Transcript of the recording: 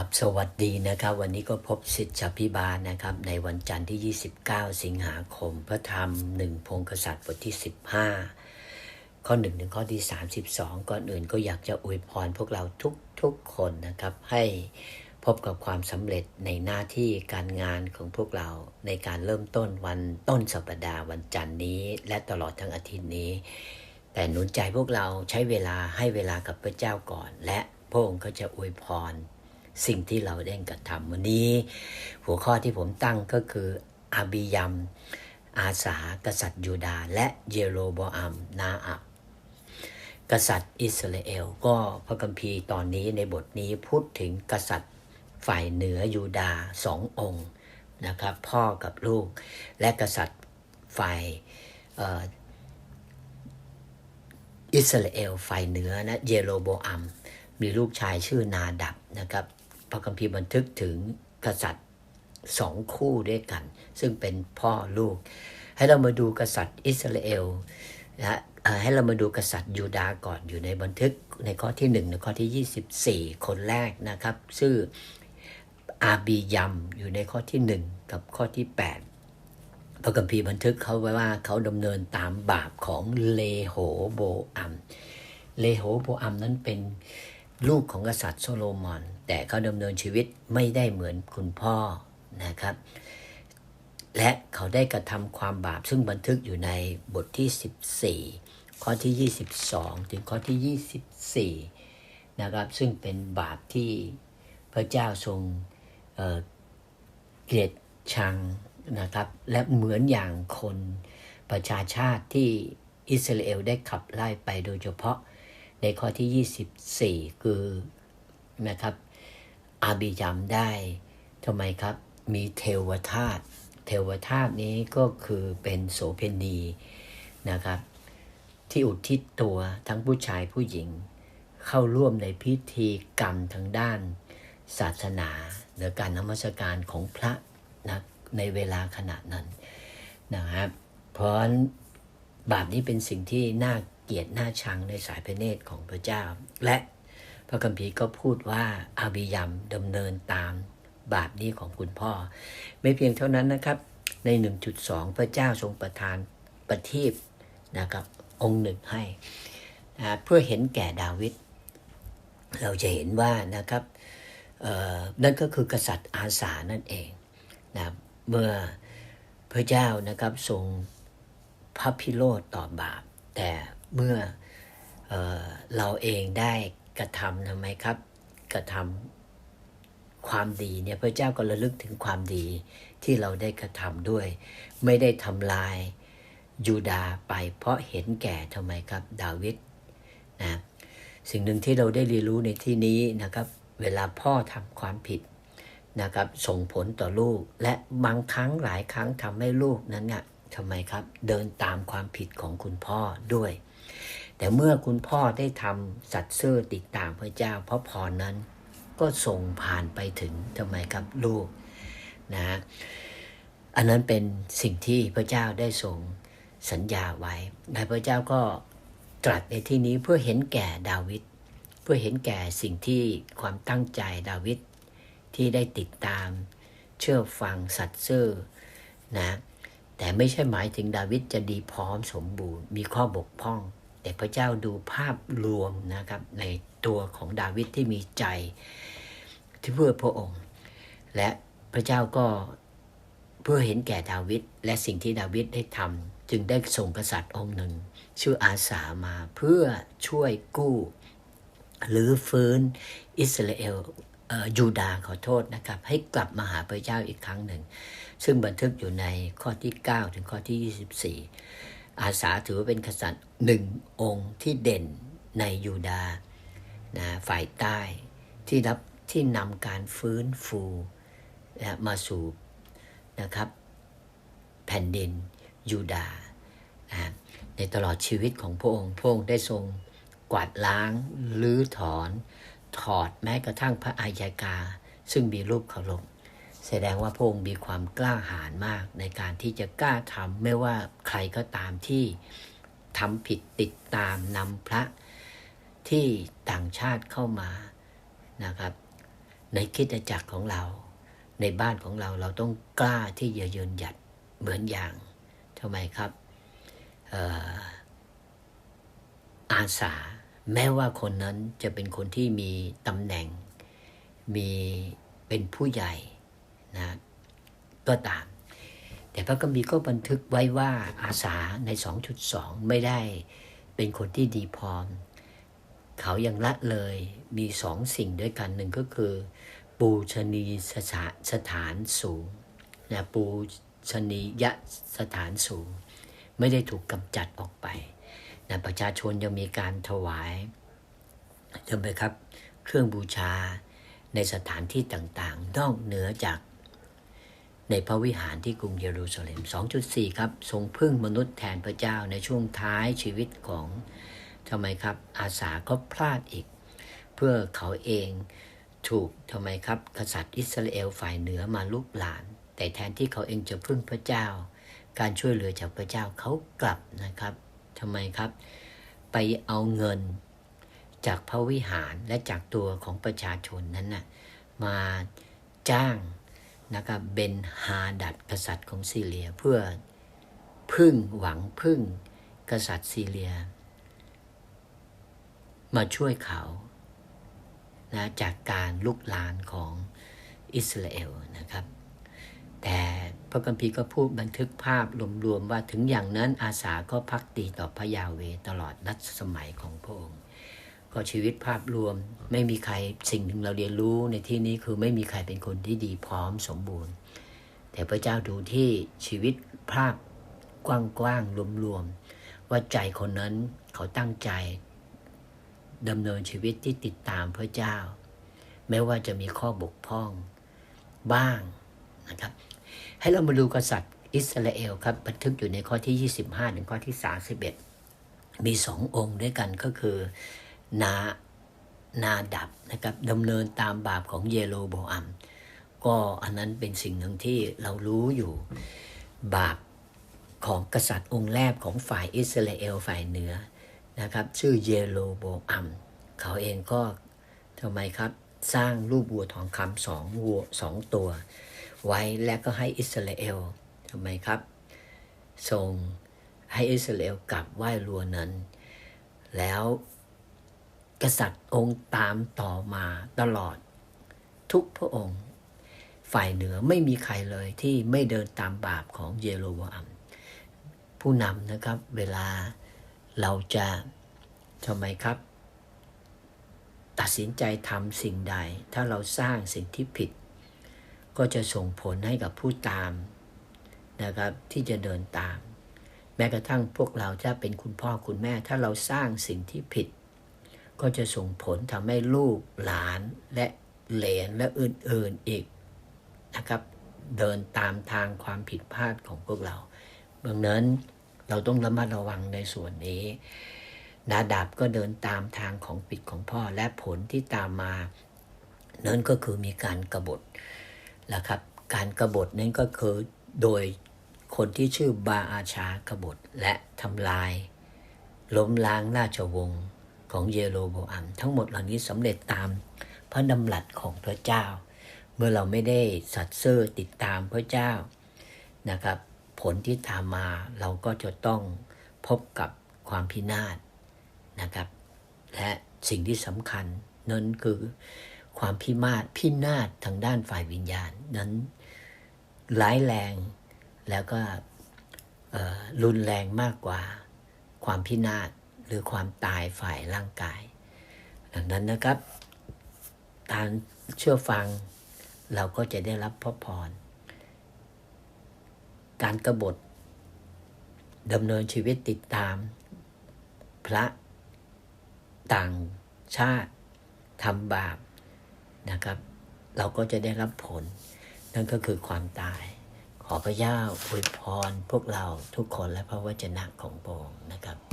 ครับสวัสดีนะครับ วันนี้ก็พบสิทธิพิบาลนะครับ ในวันจันทร์ที่ 29 สิงหาคม พระธรรมหนึ่งพงกษัตริย์บทที่ 15 ข้อ1ถึงข้อที่ 32 ก่อนอื่นก็อยากจะอวยพรพวกเราทุกทุกคนนะครับ ให้พบกับความสำเร็จในหน้าที่การงานของพวกเราในการเริ่มต้นวันต้นสัปดาห์วันจันทร์นี้ และตลอดทั้งอาทิตย์นี้ แต่หนุนใจพวกเราใช้เวลาให้เวลากับพระเจ้าก่อน และพระองค์ก็จะอวยพร สิ่งที่เราได้กระทำวันนี้ หัวข้อที่ผมตั้งก็คืออาบิยัม อาสากษัตริย์ยูดาห์และเยโรโบอัมนาอับกษัตริย์อิสราเอล ก็พระคัมภีร์ตอนนี้ในบทนี้พูดถึงกษัตริย์ฝ่ายเหนือยูดาห์สององค์นะครับพ่อกับลูก และกษัตริย์ฝ่ายอิสราเอลฝ่ายเหนือนะเยโรโบอัม มีลูกชายชื่อนาดับนะครับ ระคัมภีร์บันทึกถึงกษัตริย์สองคู่ด้วยกัน ซึ่งเป็นพ่อลูก ให้เรามาดูกษัตริย์อิสราเอลนะให้เรามาดูกษัตริย์ยูดาห์ก่อนอยู่ในบันทึกในข้อที่1ในข้อที่ 24 คนแรกนะครับชื่ออาบียัมอยู่ในข้อที่ 1 กับข้อที่ 8 พระคัมภีบันทึกเขาไว้ว่าเขาดำเนินตามบาปของเลโหโบอัมเลโหโบอัมนั้นเป็น ลูกของกษัตริย์โซโลมอน แต่เขาดำเนินชีวิตไม่ได้เหมือนคุณพ่อนะครับ และเขาได้กระทำความบาปซึ่งบันทึกอยู่ในบทที่ 14 ข้อที่ 22 ถึงข้อที่ 24 นะครับ ซึ่งเป็นบาปที่พระเจ้าทรงเเกลียดชังนะครับ และเหมือนอย่างคนประชาชาติที่อิสราเอลได้ขับไล่ไปโดยเฉพาะ ในข้อที่ 24 คือนะครับอาบิยามได้ทำไมครับ มีเทวทาสเทวทาสนี้ก็คือเป็นโสเพณีนะครับ ที่อุทิศตัวทั้งผู้ชายผู้หญิง เข้าร่วมในพิธีกรรมทางด้าน ศาสนาหรือการนมัสการของพระนะในเวลาขณะนั้นนะครับ เพราะบาปนี้เป็นสิ่งที่น่า เกียดน่าชังในสายพระเนตรของพระเจ้า และพระคัมภีร์ก็พูดว่าอาบิยมดำเนินตามบาปนี้ของคุณพ่อ ไม่เพียงเท่านั้นนะครับ ใน 1.2 พระเจ้าทรงประทานประทีปนะครับองค์หนึ่งให้นะเพื่อเห็นแก่ดาวิดเราจะเห็นว่านะครับนั่นก็คือกษัตริย์อาสานั่นเองนะเมื่อพระเจ้านะครับทรงพระพิโรธต่อบาป แต่ เมื่อเออเราเองได้กระทำทำไมครับ กระทำความดีเนี่ยพระเจ้าก็ระลึกถึงความดีที่เราได้กระทำด้วย ไม่ได้ทำลายยูดาไป เพราะเห็นแก่ทำไมครับดาวิดนะสิ่งหนึ่งที่เราได้เรียนรู้ในที่นี้นะครับ เวลาพ่อทำความผิดนะครับส่งผลต่อลูกและบางครั้งหลายครั้งทำให้ลูกนั้นเนี่ยทำไมครับ เดินตามความผิดของคุณพ่อด้วย แต่เมื่อคุณพ่อได้ทำสัตย์ซื่อติดตามพระเจ้าเพราะพรนั้น ก็ส่งผ่านไปถึงทำไมครับลูกนะอันนั้นเป็นสิ่งที่พระเจ้าได้ทรงสัญญาไว้และพระเจ้าก็ตรัสในที่นี้เพื่อเห็นแก่ดาวิดเพื่อเห็นแก่สิ่งที่ความตั้งใจดาวิดที่ได้ติดตาม เชื่อฟังสัตย์ซื่อนะแต่ไม่ใช่หมายถึงดาวิดจะดีพร้อมสมบูรณ์ มีข้อบกพร่อง แต่พระเจ้าดูภาพรวมนะครับในตัวของดาวิดที่มีใจที่เพื่อพระองค์ และพระเจ้าก็เพื่อเห็นแก่ดาวิดและสิ่งที่ดาวิดได้ทำจึงได้ส่งกษัตริย์องค์หนึ่ง ชื่ออาสามาเพื่อช่วยกู้หรือฟื้นอิสราเอลยูดาห์ขอโทษนะครับ ให้กลับมาหาพระเจ้าอีกครั้งหนึ่ง ซึ่งบันทึกอยู่ในข้อที่ 9 ถึงข้อที่ 24 อาสาถือว่าเป็นกษัตริย์หนึ่งองค์ที่เด่นในยูดานะฝ่ายใต้ที่รับที่นำการฟื้นฟูนะมาสู่นะครับแผ่นดินยูดานะในตลอดชีวิตของพระองค์พระองค์ได้ทรงกวาดล้างลื้อถอน ถอดแม้กระทั่งพระอายกา ซึ่งมีรูปเคารพ แสดงว่าพระองค์มีความกล้าหาญมากในการที่จะกล้าทำไม่ว่าใครก็ตามที่ทำผิดติดตามนำพระที่ต่างชาติเข้ามานะครับ ในคิดจักรของเรา ในบ้านของเราเราต้องกล้าที่จะยืนหยัดเหมือนอย่างทำไมครับอาสาแม้ว่าคนนั้นจะเป็นคนที่มีตำแหน่ง มีเป็นผู้ใหญ่ นะก็ตาม แต่พระคัมภีร์ก็บันทึกไว้ว่าอาสาใน 2.2 ไม่ได้เป็นคนที่ดีพร้อม เขายังละเลยมีสองสิ่งด้วยกันหนึ่งก็คือ ปูชนีสถานสถานสูงนะปูชนียสถานสูง ไม่ได้ถูกกำจัดออกไปนะประชาชนยังมีการถวายจำไปครับ เครื่องบูชาในสถานที่ต่างๆ นอกเหนือจาก ในพระวิหารที่กรุงเยรูซาเล็ม 2.4 ครับ ทรงพึ่งมนุษย์แทนพระเจ้าในช่วงท้ายชีวิตของทำไมครับ อาสาก็พลาดอีก เพื่อเขาเองถูกทำไมครับ กษัตริย์อิสราเอลฝ่ายเหนือมาลุกหลาน แต่แทนที่เขาเองจะพึ่งพระเจ้า การช่วยเหลือจากพระเจ้าเขากลับนะครับทำไมครับ ไปเอาเงินจากพระวิหารและจากตัวของประชาชนนั้นนะ่ะมาจ้าง นะครับเบนฮาดัดกษัตริย์ของซีเรียเพื่อพึ่งหวังพึ่งกษัตริย์ซีเรีย มาช่วยเขานะจากการลุกลานของอิสราเอลนะครับ แต่พระคัมภีก็พูดบันทึกภาพรวมๆว่าถึงอย่างนั้นอาสาก็พักดีต่อพระยาเวตลอดรัชสมัยของพระองค์ ก็ชีวิตภาพรวมไม่มีใครสิ่งหนึ่งเราเรียนรู้ในที่นี้คือไม่มีใครเป็นคนที่ดีพร้อมสมบูรณ์ แต่พระเจ้าดูที่ชีวิตภาพกว้างๆรวมๆว่าใจคนนั้นเขาตั้งใจดำเนินชีวิตที่ติดตามพระเจ้า แม้ว่าจะมีข้อบกพร่องบ้างนะครับ ให้เรามาดูกษัตริย์อิสราเอลครับบันทึกอยู่ในข้อที่ 25 ถึงข้อที่ 31 มีสององค์ด้วยกันก็คือ นานาดับนะครับดำเนินตามบาปของเยโรโบอัมก็อันนั้นเป็นสิ่งหนึ่งที่เรารู้อยู่บาปของกษัตริย์องค์แรกของฝ่ายอิสราเอลฝ่ายเหนือนะครับชื่อเยโรโบอัมเขาเองก็ทำไมครับสร้างรูปวัวทองคำสองวัวสองตัว ไว้และก็ให้อิสราเอลทำไมครับส่งให้อิสราเอลกลับไหว้รัวนั้น แล้ว กษัตริย์องค์ตามต่อมาตลอด ทุกพระองค์ ฝ่ายเหนือไม่มีใครเลยที่ไม่เดินตามบาปของเยโรบอัมผู้นำนะครับเวลาเราจะทำไมครับ ตัดสินใจทำสิ่งใด ถ้าเราสร้างสิ่งที่ผิด ก็จะส่งผลให้กับผู้ตามนะครับที่จะเดินตาม แม้กระทั่งพวกเราถ้าเป็นคุณพ่อคุณแม่ ถ้าเราสร้างสิ่งที่ผิด ก็จะส่งผลทำให้ลูกหลานและเหลนและอื่นๆอีกนะครับ เดินตามทางความผิดพลาดของพวกเราดังนั้นเราต้องระมัดระวังในส่วนนี้ นาดาบก็เดินตามทางของปิดของพ่อและผลที่ตามมา นั่นก็คือมีการกรบฏนะครับ การกรบฏนั้นก็คือโดยคนที่ชื่อบาอาชากบฏและทำลาย ล้มล้างราชวงศ์ ของเยโรโบอัมทั้งหมดเหล่านี้สำเร็จตามพระดำรัสของพระเจ้า เมื่อเราไม่ได้สัตย์ซื่อติดตามพระเจ้านะครับ ผลที่ตามมาเราก็จะต้องพบกับความพินาศนะครับ และสิ่งที่สำคัญนั่นคือความพิมาศพินาศทางด้านฝ่ายวิญญาณ นั้นร้ายแรงแล้วก็รุนแรงมากกว่าความพินาศ หรือความตายฝ่ายร่างกาย ดังนั้นนะครับการเชื่อฟังเราก็จะได้รับพระพร การกรบฏดำเนินชีวิตติดตาม พระต่างชาติทำบาปนะครับ เราก็จะได้รับผล นั่นก็คือความตาย ขอพระเจ้าอวยพรพวกเราทุกคนและพระวจนะของพระองค์นะครับ